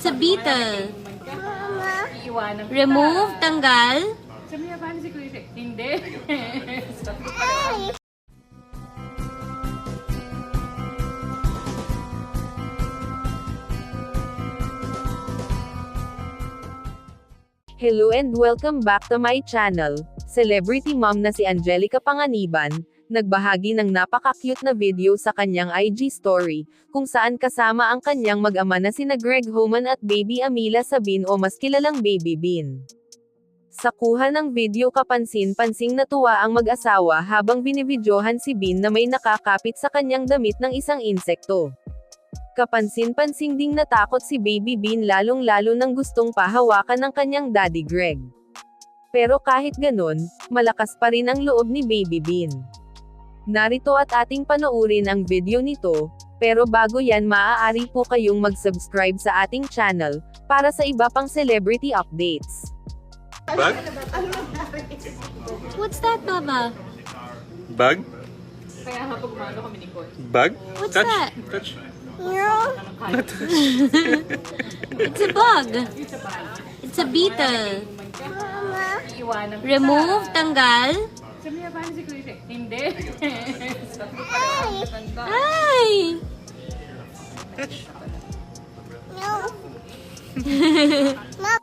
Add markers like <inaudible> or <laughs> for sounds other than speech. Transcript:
It's a beetle. Kita. Remove, tanggal. Sabi niya, paano si Kuya? Hindi. Hello and welcome back to my channel. Celebrity mom na si Angelica Panganiban, nagbahagi ng napaka-cute na video sa kanyang IG story, kung saan kasama ang kanyang mag-ama na sina Greg Homan at baby Amila Sabin o mas kilalang Baby Bean. Sa kuha ng video kapansin-pansing natuwa ang mag-asawa habang binibidyohan si Bean na may nakakapit sa kanyang damit ng isang insekto. Kapansin-pansing ding natakot si Baby Bean lalong-lalo nang gustong pahawakan ng kanyang daddy Greg. Pero kahit ganun, malakas pa rin ang loob ni Baby Bean. Narito at ating panoorin ang video nito, pero bago yan maaari po kayong mag-subscribe sa ating channel, para sa iba pang celebrity updates. Bag? What's that, Baba? Bag? Kaya nga pagmano kami ni Coy. Bag? What's touch, that? Touch. It's a bug. It's a beetle. Remove, tanggal. Sabi niya, paano si Kuya? Hindi. Tanda. <laughs> Ay! Touch.